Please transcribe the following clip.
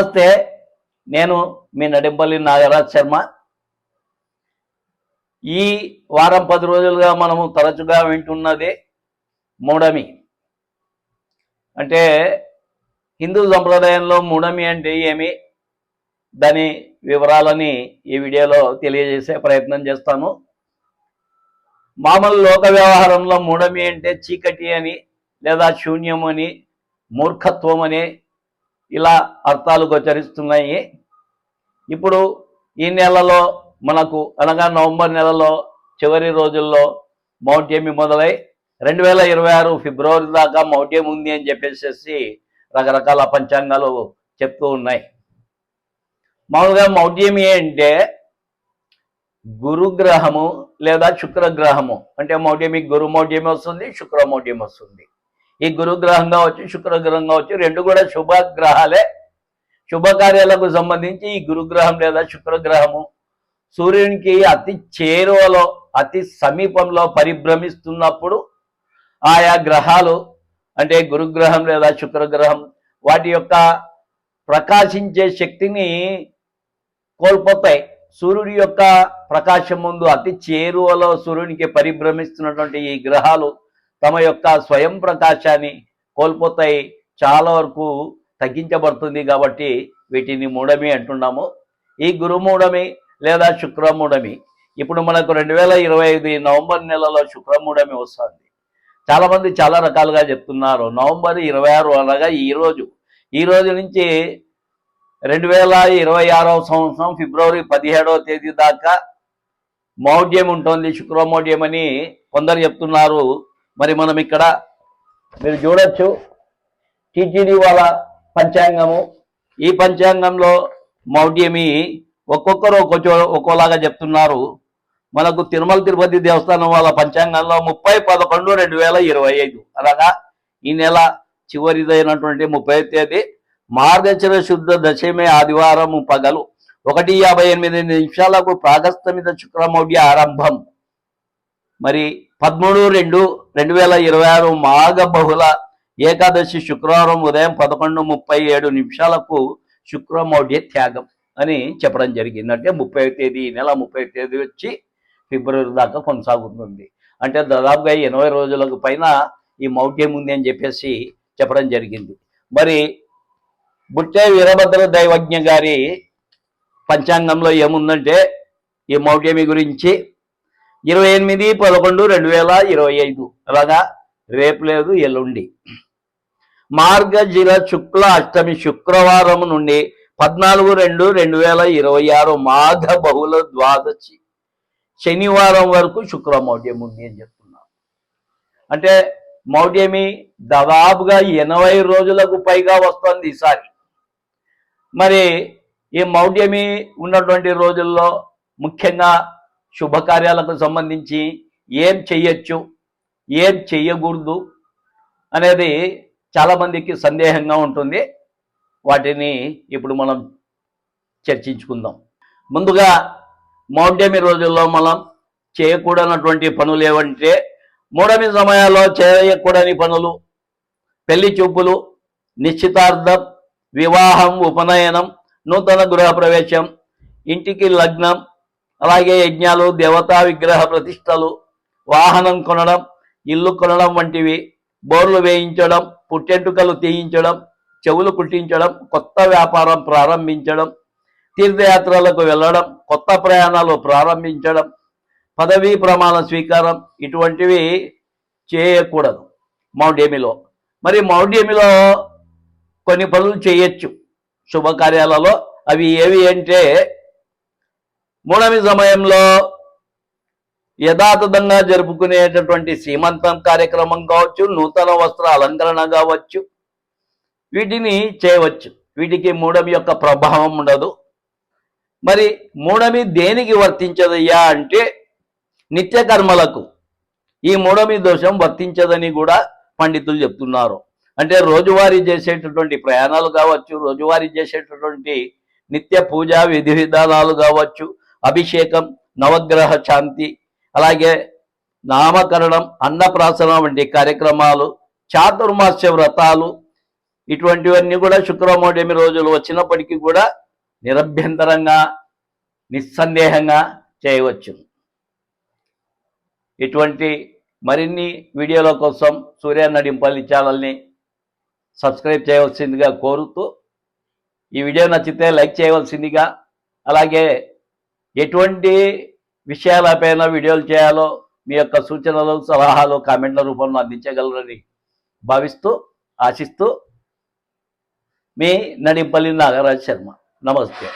నమస్తే. నేను మీ నడింపల్లి నాగరాజ్ శర్మ. ఈ వారం పది రోజులుగా మనము తరచుగా వింటున్నది మూడమి అంటే హిందూ సంప్రదాయంలో మూడమి అంటే ఏమి? దాని వివరాలని ఈ వీడియోలో తెలియజేసే ప్రయత్నం చేస్తాను. మామూలు లోక వ్యవహారంలో మూడమి అంటే చీకటి అని లేదా శూన్యం అని మూర్ఖత్వం అని ఇలా అర్థాలు గోచరిస్తున్నాయి. ఇప్పుడు ఈ నెలలో మనకు అనగా నవంబర్ నెలలో చివరి రోజుల్లో మౌఢ్యమి మొదలై రెండు వేల ఇరవై ఆరు ఫిబ్రవరి దాకా మౌఢ్యం ఉంది అని చెప్పేసి రకరకాల పంచాంగాలు చెప్తూ ఉన్నాయి. మామూలుగా మౌఢ్యమి అంటే గురుగ్రహము లేదా శుక్రగ్రహము. అంటే మౌఢ్యమి గురు మౌఢ్యమి వస్తుంది శుక్ర మౌఢ్యం వస్తుంది. ఈ గురుగ్రహం కావచ్చు శుక్రగ్రహం కావచ్చు రెండు కూడా శుభగ్రహాలే. శుభకార్యాలకు సంబంధించి ఈ గురుగ్రహం లేదా శుక్రగ్రహము సూర్యునికి అతి చేరువలో అతి సమీపంలో పరిభ్రమిస్తున్నప్పుడు ఆయా గ్రహాలు అంటే గురుగ్రహం లేదా శుక్రగ్రహం వాటి యొక్క ప్రకాశించే శక్తిని కోల్పోతాయి. సూర్యుడి యొక్క ప్రకాశం ముందు అతి చేరువలో సూర్యునికి పరిభ్రమిస్తున్నటువంటి ఈ గ్రహాలు తమ యొక్క స్వయం ప్రకాశాన్ని కోల్పోతాయి. చాలా వరకు తగ్గించబడుతుంది కాబట్టి వీటిని మూడమి అంటున్నాము. ఈ గురుమూడమి లేదా శుక్రమూడమి ఇప్పుడు మనకు రెండు వేల ఇరవై ఐదు నవంబర్ నెలలో శుక్రమూడమి వస్తుంది. చాలామంది చాలా రకాలుగా చెప్తున్నారు. నవంబర్ ఇరవై ఆరు అనగా ఈ రోజు. ఈ రోజు నుంచి రెండు వేల ఇరవై ఆరవ సంవత్సరం ఫిబ్రవరి పదిహేడవ తేదీ దాకా మౌఢ్యం ఉంటుంది. శుక్రమౌఢ్యం అని కొందరు చెప్తున్నారు. మరి మనం ఇక్కడ మీరు చూడొచ్చు టీటీడీ వాళ్ళ పంచాంగము. ఈ పంచాంగంలో మౌఢ్యమి ఒక్కొక్కరు ఒక్కొక్క ఒక్కోలాగా చెప్తున్నారు. మనకు తిరుమల తిరుపతి దేవస్థానం వాళ్ళ పంచాంగంలో ముప్పై పదకొండు రెండు వేల ఇరవై ఐదు. అనగా ఈ నెల చివరిదైనటువంటి ముప్పై తేదీ మార్గచర శుద్ధ దశమే ఆదివారం పగలు ఒకటి యాభై ఎనిమిది నిమిషాలకు ప్రాగస్తమిత శుక్రమౌఢ్య ఆరంభం. మరి పదమూడు రెండు రెండు వేల ఇరవై ఆరు మాఘ బహుళ ఏకాదశి శుక్రవారం ఉదయం పదకొండు ముప్పై ఏడు నిమిషాలకు శుక్రమౌఢ్య త్యాగం అని చెప్పడం జరిగింది. అంటే ముప్పై తేదీ ఈ నెల ముప్పై తేదీ వచ్చి ఫిబ్రవరి దాకా కొనసాగుతుంది. అంటే దాదాపుగా ఎనభై రోజులకు పైన ఈ మౌఢ్యం ఉంది అని చెప్పేసి చెప్పడం జరిగింది. మరి బుట్టే వీరభద్ర దైవజ్ఞ గారి పంచాంగంలో ఏముందంటే ఈ మౌఢ్యమి గురించి ఇరవై ఎనిమిది పదకొండు రెండు వేల ఇరవై ఐదు. అలాగా? రేపు లేదు ఎల్లుండి. మార్గజిల శుక్ల అష్టమి శుక్రవారం నుండి పద్నాలుగు రెండు రెండు వేల ఇరవై ఆరు మాఘ బహుళ ద్వాదశి. శనివారం వరకు శుక్రమౌఢ్యం ఉంది అని చెప్తున్నాం. అంటే మౌఢ్యమి దాదాపుగా ఎనభై రోజులకు పైగా వస్తుంది ఈసారి. మరి ఈ మౌఢ్యమి ఉన్నటువంటి రోజుల్లో ముఖ్యంగా శుభకార్యాలకు సంబంధించి ఏం చెయ్యొచ్చు ఏం చెయ్యకూడదు అనేది చాలామందికి సందేహంగా ఉంటుంది. వాటిని ఇప్పుడు మనం చర్చించుకుందాం. ముందుగా మౌఢ్యమి రోజుల్లో మనం చేయకూడనటువంటి పనులు ఏవంటే మూడమి సమయాల్లో చేయకూడని పనులు పెళ్ళి చూపులు నిశ్చితార్థం వివాహం ఉపనయనం నూతన గృహప్రవేశం ఇంటికి లగ్నం అలాగే యజ్ఞాలు దేవతా విగ్రహ ప్రతిష్టలు వాహనం కొనడం ఇల్లు కొనడం వంటివి బోర్లు వేయించడం పుట్టెంటుకలు తీయించడం చెవులు కుట్టించడం కొత్త వ్యాపారం ప్రారంభించడం తీర్థయాత్రలకు వెళ్ళడం కొత్త ప్రయాణాలు ప్రారంభించడం పదవీ ప్రమాణ స్వీకారం ఇటువంటివి చేయకూడదు మౌఢ్యమిలో. మరి మౌఢ్యమిలో కొన్ని పనులు చేయొచ్చు. శుభకార్యాలలో అవి ఏవి అంటే మూడమి సమయంలో యథాతథంగా జరుపుకునేటటువంటి సీమంతం కార్యక్రమం కావచ్చు నూతన వస్త్ర అలంకరణ కావచ్చు వీటిని చేయవచ్చు. వీటికి మూడమి యొక్క ప్రభావం ఉండదు. మరి మూడమి దేనికి వర్తించదయ్యా అంటే నిత్యకర్మలకు. ఈ మూడమి దోషం వర్తించదని కూడా పండితులు చెప్తున్నారు. అంటే రోజువారీ చేసేటటువంటి ప్రయాణాలు కావచ్చు రోజువారీ చేసేటటువంటి నిత్య పూజా విధి విధానాలు కావచ్చు అభిషేకం నవగ్రహ శాంతి అలాగే నామకరణం అన్నప్రాసన వంటి కార్యక్రమాలు చాతుర్మాస్య వ్రతాలు ఇటువంటివన్నీ కూడా శుక్రమౌఢ్యమి రోజులు వచ్చినప్పటికీ కూడా నిరభ్యంతరంగా నిస్సందేహంగా చేయవచ్చు. ఇటువంటి మరిన్ని వీడియోల కోసం సూర్య నడింపల్లి ఛానల్ని సబ్స్క్రైబ్ చేయవలసిందిగా కోరుతూ ఈ వీడియో నచ్చితే లైక్ చేయవలసిందిగా అలాగే ఎటువంటి విషయాలపైన వీడియోలు చేయాలో మీ యొక్క సూచనలు సలహాలు కామెంట్ల రూపంలో అందించగలరని భావిస్తూ ఆశిస్తూ మీ నడింపల్లి నాగరాజ్ శర్మ. నమస్తే.